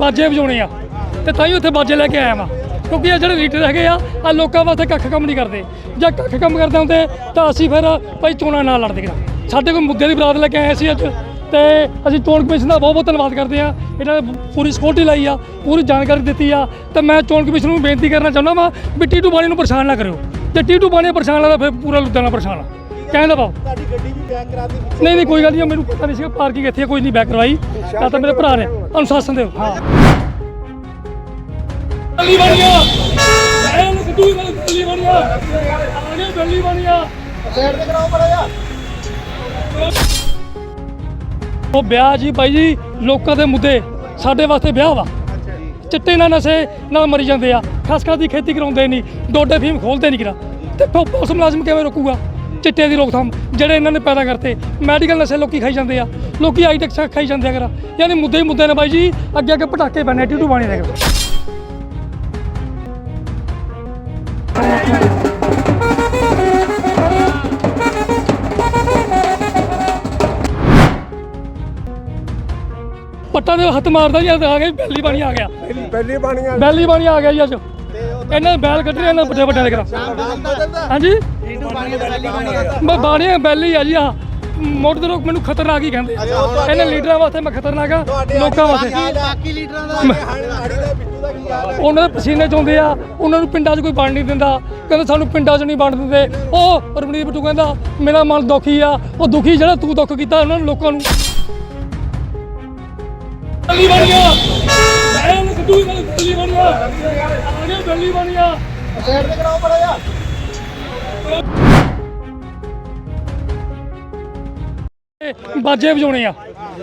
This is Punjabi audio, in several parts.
ਬਾਜੇ ਵਜਾਉਣੇ ਆ। ਤੇ ਤਾਂ ਹੀ ਉੱਥੇ ਬਾਜੇ ਲੈ ਕੇ ਆਇਆ ਵਾਂ। ਕਿਉਂਕਿ ਇਹ ਜਿਹੜੇ ਲੀਡਰ ਹੈਗੇ ਆ ਆ ਲੋਕਾਂ ਵਾਸਤੇ ਕੱਖ ਕੰਮ ਨਹੀਂ ਕਰਦੇ। ਜੇ ਕੱਖ ਕੰਮ ਕਰਦੇ ਹੁੰਦੇ, ਤਾਂ ਅਸੀਂ ਫਿਰ ਭਾਈ ਚੋਣਾਂ ਨਾਲ ਲੜਦੇ ਕਿਰਾ ਸਾਡੇ ਕੋਲ ਮੁੱਦੇ ਦੀ ਬਰਾਤ ਲੈ ਕੇ ਆਏ ਸੀ ਅੱਜ। ਤੇ ਅਸੀਂ ਚੋਣ ਕਮਿਸ਼ਨ ਦਾ ਬਹੁਤ ਬਹੁਤ ਧੰਨਵਾਦ ਕਰਦੇ ਆ। ਇਹਨਾਂ ਨੇ ਪੂਰੀ ਸਿਕਿਉਰਿਟੀ ਲਾਈ ਆ, ਪੂਰੀ ਜਾਣਕਾਰੀ ਦਿੱਤੀ ਆ। ਤੇ ਮੈਂ ਚੋਣ ਕਮਿਸ਼ਨ ਨੂੰ ਬੇਨਤੀ ਕਰਨਾ ਚਾਹੁੰਦਾ ਵਾਂ ਵੀ ਟੀਟੂ ਬਾਣੀ ਨੂੰ ਪਰੇਸ਼ਾਨ ਨਾ ਕਰਿਓ। ਜੇ ਟੀਟੂ ਬਾਣੀ ਪਰੇਸ਼ਾਨ ਲੱਗਦਾ ਫਿਰ ਪੂਰਾ ਲੁਧਿਆਣਾ ਪਰੇਸ਼ਾਨ ਆ। ਕਹਿੰਦਾ ਬਾਬ ਤੁਹਾਡੀ ਗੱਡੀ ਵੀ ਬੈਕ ਕਰਾ ਦਿੱਤੀ ਨਹੀਂ ਨਹੀਂ ਕੋਈ ਗੱਲ ਨਹੀਂ ਮੈਨੂੰ ਪਤਾ ਨਹੀਂ ਸੀਗਾ ਪਾਰਕਿੰਗ ਇੱਥੇ ਕੋਈ ਨਹੀਂ ਬੈਕ ਕਰਵਾਈ। ਤਾਂ ਤਾਂ ਮੇਰੇ ਭਰਾ ਨੇ ਅਨੁਸ਼ਾਸਨ ਦਿਓ। ਹਾਂ। ਬੱਲੀ ਬਣਿਆ ਐਨ ਸਿੱਧੂ ਨਾਲ ਬੱਲੀ ਬਣਿਆ ਆਗੇ ਬੱਲੀ ਬਣਿਆ ਸਾਈਡ ਤੇ ਕਰਾਓ ਬੜਾ ਜਾ ਉਹ ਵਿਆਹ ਜੀ ਬਾਈ ਜੀ ਲੋਕਾਂ ਦੇ ਮੁੱਦੇ। ਸਾਡੇ ਵਾਸਤੇ ਵਿਆਹ ਵਾ। ਚਿੱਟੇ ਨਾਲ ਨਸ਼ੇ ਨਾਲ ਮਰੀ ਜਾਂਦੇ ਆ। ਖਸਖਸ ਦੀ ਖੇਤੀ ਕਰਾਉਂਦੇ ਨਹੀਂ। ਡੋਡੇ ਫੀਮ ਖੋਲਦੇ ਨਹੀਂ ਕਿਰਾ। ਤੇ ਪੁਲਿਸ ਮੁਲਾਜ਼ਮ ਕਿਵੇਂ ਰੋਕੂਗਾ? ਚਿੱਟੇ ਦੀ ਰੋਕਥਾਮ ਜਿਹੜੇ ਇਹਨਾਂ ਨੇ ਪੈਦਾ ਕਰਤੇ। ਮੈਡੀਕਲ ਨਸ਼ੇ ਲੋਕੀ ਖਾਈ ਜਾਂਦੇ ਆ। ਲੋਕੀ ਆਈਟੈਕਸ ਖਾਈ ਜਾਂਦੇ ਆ ਕਰਾ ਯਾਨੀ ਮੁੱਦੇ ਹੀ ਮੁੱਦੇ ਨੇ ਬਾਈ ਜੀ। ਅੱਗੇ ਅੱਗੇ ਪਟਾਕੇ ਪੈਣੇ ਟੀਟੂ ਬਾਣੀ ਦੇ ਪੱਟਾਂ ਦੇ ਹੱਥ ਮਾਰਦਾ ਜੀ ਆ ਗਿਆ ਬੈਲੀ ਬਾਣੀ ਆ ਗਿਆ। ਪਹਿਲੀ ਬਾਣੀਆਂ ਬੈਲੀ ਬਾਣੀ ਆ ਗਿਆ ਜੀ ਅੱਜ। ਇਹਨਾਂ ਨੇ ਬੈਲ ਕੱਢਣੇ ਇਹਨਾਂ ਵੱਡੇ ਵੱਡੇ ਦੇ ਕਰਾ ਹਾਂਜੀ? ਬਾਣੀ ਦਾ ਮੈਂ ਬਾਣੀਆਂ ਬੈਲੀ ਆ ਜੀ ਆ ਮੋਟਰ ਦੇ ਲੋਕ ਮੈਨੂੰ ਖਤਰਨਾਕ ਹੀ ਕਹਿੰਦੇ। ਇਹਨਾਂ ਲੀਡਰਾਂ ਵਾਸਤੇ ਮੈਂ ਖਤਰਨਾਕ ਆ ਲੋਕਾਂ ਵਾਸਤੇ। ਬਾਕੀ ਲੀਡਰਾਂ ਦਾ ਹਾੜੀ ਦਾ ਬਿੱਟੂ ਦਾ ਕੀ ਹਾਲ ਹੈ? ਉਹਨਾਂ ਦੇ ਪਸੀਨੇ ਚੋਂਦੇ ਆ ਉਹਨਾਂ ਨੂੰ ਪਿੰਡਾਂ 'ਚ ਕੋਈ ਵੰਡ ਨਹੀਂ ਦਿੰਦਾ। ਕਹਿੰਦੇ ਸਾਨੂੰ ਪਿੰਡਾਂ 'ਚ ਨਹੀਂ ਵੰਡ ਦਿੰਦੇ। ਉਹ ਰਮਣੀਤ ਬਿੱਟੂ ਕਹਿੰਦਾ ਮੇਰਾ ਮਨ ਦੁਖੀ ਆ ਉਹ ਦੁਖੀ ਜਿਹੜਾ ਤੂੰ ਦੁੱਖ ਕੀਤਾ ਉਹਨਾਂ ਨੂੰ ਲੋਕਾਂ ਨੂੰ। ਬੱਲੀ ਬਣਿਆ ਐਨ ਸਿੱਧੂ ਨਾਲ ਬੱਲੀ ਬਣਿਆ ਆਗੇ ਬੱਲੀ ਬਣਿਆ ਸਾਈਡ ਤੇ ਕਰਾਓ ਬੜਾ ਜਾ ਬਾਜੇ ਵਜਾਉਣੇ ਆ।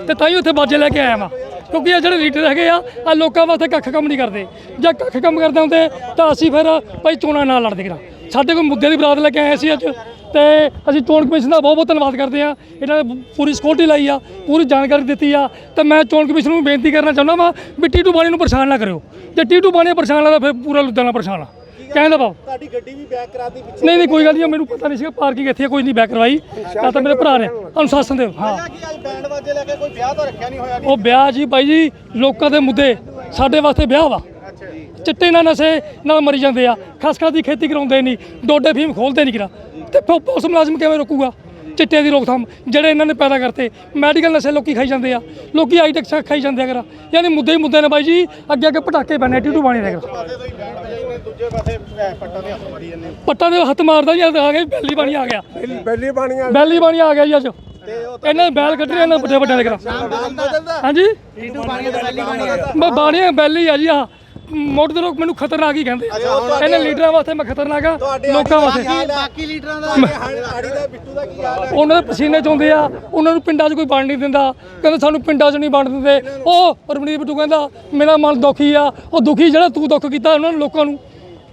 ਤੇ ਤਾਂ ਹੀ ਉੱਥੇ ਬਾਜੇ ਲੈ ਕੇ ਆਇਆ ਵਾਂ। ਕਿਉਂਕਿ ਇਹ ਜਿਹੜੇ ਲੀਡਰ ਹੈਗੇ ਆ ਆ ਲੋਕਾਂ ਵਾਸਤੇ ਕੱਖ ਕੰਮ ਨਹੀਂ ਕਰਦੇ। ਜੇ ਕੱਖ ਕੰਮ ਕਰਦੇ ਹੁੰਦੇ, ਤਾਂ ਅਸੀਂ ਫਿਰ ਭਾਈ ਚੋਣਾਂ ਨਾਲ ਲੜਦੇ ਕਿਰਾ ਸਾਡੇ ਕੋਲ ਮੁੱਦੇ ਦੀ ਬਰਾਤ ਲੈ ਕੇ ਆਏ ਸੀ ਅੱਜ। ਤੇ ਅਸੀਂ ਚੋਣ ਕਮਿਸ਼ਨ ਦਾ ਬਹੁਤ ਬਹੁਤ ਧੰਨਵਾਦ ਕਰਦੇ ਆ ਇਹਨਾਂ ਨੇ ਪੂਰੀ ਸਿਕਿਉਰਿਟੀ ਲਾਈ ਆ ਪੂਰੀ ਜਾਣਕਾਰੀ ਦਿੱਤੀ ਆ। ਤੇ ਮੈਂ ਚੋਣ ਕਮਿਸ਼ਨ ਨੂੰ ਬੇਨਤੀ ਕਰਨਾ ਚਾਹੁੰਦਾ ਵਾਂ ਵੀ ਟੀਟੂ ਬਾਣੀ ਨੂੰ ਪਰੇਸ਼ਾਨ ਨਾ ਕਰਿਓ। ਜੇ ਟੀਟੂ ਬਾਣੀ ਪਰੇਸ਼ਾਨ ਲੱਗਦਾ ਫਿਰ ਪੂਰਾ ਲੁਧਿਆਣਾ ਪਰੇਸ਼ਾਨ ਆ। ਕਹਿੰਦਾ ਬਾਬ ਤੁਹਾਡੀ ਗੱਡੀ ਵੀ ਬੈਕ ਕਰਾ ਦਿੱਤੀ ਪਿੱਛੇ। ਨਹੀਂ ਨਹੀਂ ਕੋਈ ਗੱਲ ਨਹੀਂ ਮੈਨੂੰ ਪਤਾ ਨਹੀਂ ਸੀਗਾ ਪਾਰਕਿੰਗ ਇੱਥੇ ਕੋਈ ਨਹੀਂ ਬੈਕ ਕਰਵਾਈ। ਤਾਂ ਤਾਂ ਮੇਰੇ ਭਰਾ ਨੇ। ਅਨੁਸ਼ਾਸਨ ਦਿਓ ਹਾਂ। ਕੀ ਅੱਜ ਬੈਂਡ ਵਾਜੇ ਲੈ ਕੇ ਕੋਈ ਵਿਆਹ ਤਾਂ ਰੱਖਿਆ ਨਹੀਂ ਹੋਇਆ ਉਹ ਵਿਆਹ ਜੀ ਬਾਈ ਜੀ ਲੋਕਾਂ ਦੇ ਮੁੱਦੇ। ਸਾਡੇ ਵਾਸਤੇ ਵਿਆਹ ਵਾ। ਚਿੱਟੇ ਨਾਲ ਨਸ਼ੇ ਨਾਲ ਮਰੀ ਜਾਂਦੇ ਆ। ਖਸਖਸ ਦੀ ਖੇਤੀ ਕਰਾਉਂਦੇ ਨਹੀਂ ਡੋਡੇ ਫੀਮ ਖੋਲਦੇ ਨਹੀਂ ਕਿਰਾ ਤੇ ਪੁ- ਪੁਲਿਸ ਮੁਲਾਜ਼ਮ ਕਿਵੇਂ ਰੋਕੂਗਾ? ਚਿੱਟੇ ਦੀ ਰੋਕਥਾਮ ਜਿਹੜੇ ਇਹਨਾਂ ਨੇ ਪੈਦਾ ਕਰਤੇ ਮੈਡੀਕਲ ਨਸ਼ੇ ਲੋਕੀ ਖਾਈ ਜਾਂਦੇ ਆ। ਲੋਕੀ ਆਈਟੈਕਸ ਖਾਈ ਜਾਂਦੇ ਆ ਕਰਾ ਯਾਨੀ ਮੁੱਦੇ ਹੀ ਮੁੱਦੇ ਨੇ ਬਾਈ ਜੀ ਅੱਗੇ ਅੱਗੇ ਪਟਾਕੇ ਪੈਣੇ ਟੀਟੂ ਬਾਣੀ ਦੇ ਕਰਾ ਨੇ ਦੂਜੇ ਪਾਸੇ ਅਹ, ਪੱਟਾਂ ਦੇ ਹੱਥ ਮਾਰੀ ਜਾਂਦੇ ਪੱਟਾਂ ਦੇ ਹੱਥ ਮਾਰਦਾ ਜੀ ਆ ਗਿਆ। ਬੈਲੀ ਬਾਣੀ ਆ ਗਿਆ ਪਹਿਲੀ ਬਾਣੀਆਂ ਬੈਲੀ ਬਾਣੀ ਆ ਗਿਆ ਜੀ ਅੱਜ। ਇਹਨਾਂ ਨੇ ਬੈਲ ਕੱਢਣੇ ਇਹਨਾਂ ਵੱਡੇ ਵੱਡੇ ਦੇ ਕਰਾ ਹਾਂਜੀ? ਦਾ ਮੈਂ ਬਾਣੀਆਂ ਬੈਲੀ ਆ ਜੀ ਆ ਮੋਟਰ ਦੇ ਲੋਕ ਮੈਨੂੰ ਖਤਰਨਾਕ ਹੀ ਕਹਿੰਦੇ ਇਹਨਾਂ ਲੀਡਰਾਂ ਵਾਸਤੇ ਮੈਂ ਖਤਰਨਾਕ ਆ ਲੋਕਾਂ ਵਾਸਤੇ। ਬਾਕੀ ਲੀਡਰਾਂ ਦਾ ਹਾੜੀ ਦਾ ਬਿੱਟੂ ਦਾ ਕੀ ਹਾਲ ਹੈ ਉਹਨਾਂ ਦੇ ਪਸੀਨੇ ਚੋਂਦੇ ਆ ਉਹਨਾਂ ਨੂੰ ਪਿੰਡਾਂ 'ਚ ਕੋਈ ਵੰਡ ਨਹੀਂ ਦਿੰਦਾ। ਕਹਿੰਦੇ ਸਾਨੂੰ ਪਿੰਡਾਂ 'ਚ ਨਹੀਂ ਵੰਡ ਦਿੰਦੇ। ਉਹ ਰਮਣੀਤ ਬਿੱਟੂ ਕਹਿੰਦਾ ਮੇਰਾ ਮਨ ਦੁਖੀ ਆ। ਉਹ ਦੁਖੀ ਜਿਹੜਾ ਤੂੰ ਦੁੱਖ ਕੀਤਾ ਉਹਨਾਂ ਨੂੰ ਲੋਕਾਂ ਨੂੰ।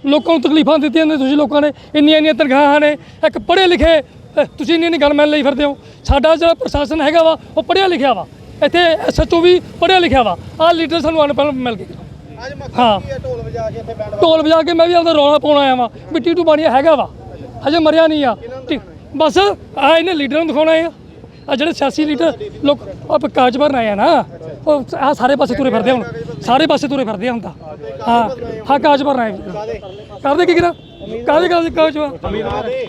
ਲੋਕਾਂ ਨੂੰ ਤਕਲੀਫਾਂ ਦਿੱਤੀਆਂ ਨੇ ਤੁਸੀਂ ਲੋਕਾਂ ਨੇ। ਇੰਨੀਆਂ ਇੰਨੀਆਂ ਤਨਖਾਹਾਂ ਨੇ। ਇੱਕ ਪੜ੍ਹੇ ਲਿਖੇ ਤੁਸੀਂ ਇੰਨੀ ਇੰਨੀ ਗੱਲ ਮੰਨ ਲਈ ਫਿਰਦੇ ਹੋ। ਸਾਡਾ ਜਿਹੜਾ ਪ੍ਰਸ਼ਾਸਨ ਹੈਗਾ ਵਾ ਉਹ ਪੜ੍ਹਿਆ ਲਿਖਿਆ ਵਾ। ਇੱਥੇ ਐਸਐਚਓ ਵੀ ਪੜ੍ਹਿਆ ਲਿਖਿਆ ਵਾ। ਆਹ ਲੀਡਰ ਸਾਨੂੰ ਅਨਪੜ੍ਹ ਮਿਲ ਗਏ। ਅੱਜ ਮੱਖਣ ਹਾਂ। ਕੀ ਹੈ ਢੋਲ ਵਜਾ ਕੇ ਇੱਥੇ ਬੈਂਡ ਢੋਲ ਵਜਾ ਕੇ ਮੈਂ ਵੀ ਆਪਦਾ ਰੌਲਾ ਪਾਉਣ ਆਇਆ ਵਾਂ। ਵੀ ਟੀਟੂ ਬਾਣੀਆ ਹੈਗਾ ਵਾ। ਹਜੇ ਮਰਿਆ ਨਹੀਂ ਆ। ਠੀਕ। ਬਸ ਆ ਇਹਨੇ ਲੀਡਰਾਂ ਨੂੰ ਦਿਖਾਉਣਾ ਆ। ਆ ਜਿਹੜੇ ਸਿਆਸੀ ਲੀਡਰ ਲੋਕ ਆਪ ਕਾਗਜ਼ ਭਰਨ ਆਏ ਆ ਨਾ। ਉਹ ਆ ਸਾਰੇ ਪਾਸੇ ਤੁਰੇ ਫਿਰਦੇ ਆ ਹੁਣ। ਸਾਰੇ ਪਾਸੇ ਤੁਰੇ ਫਿਰਦੇ ਆ ਹੁਣ ਤਾਂ। ਹਾਂ। ਹਾਂ। ਕਾਗਜ਼ ਭਰਨ ਆਏ ਕਰਦੇ ਕੀ ਕਰਾਂ ਕਾਹਦੇ ਕਾਗਜ਼ ਕਾਗਜ਼ ਵਾ ਦੇ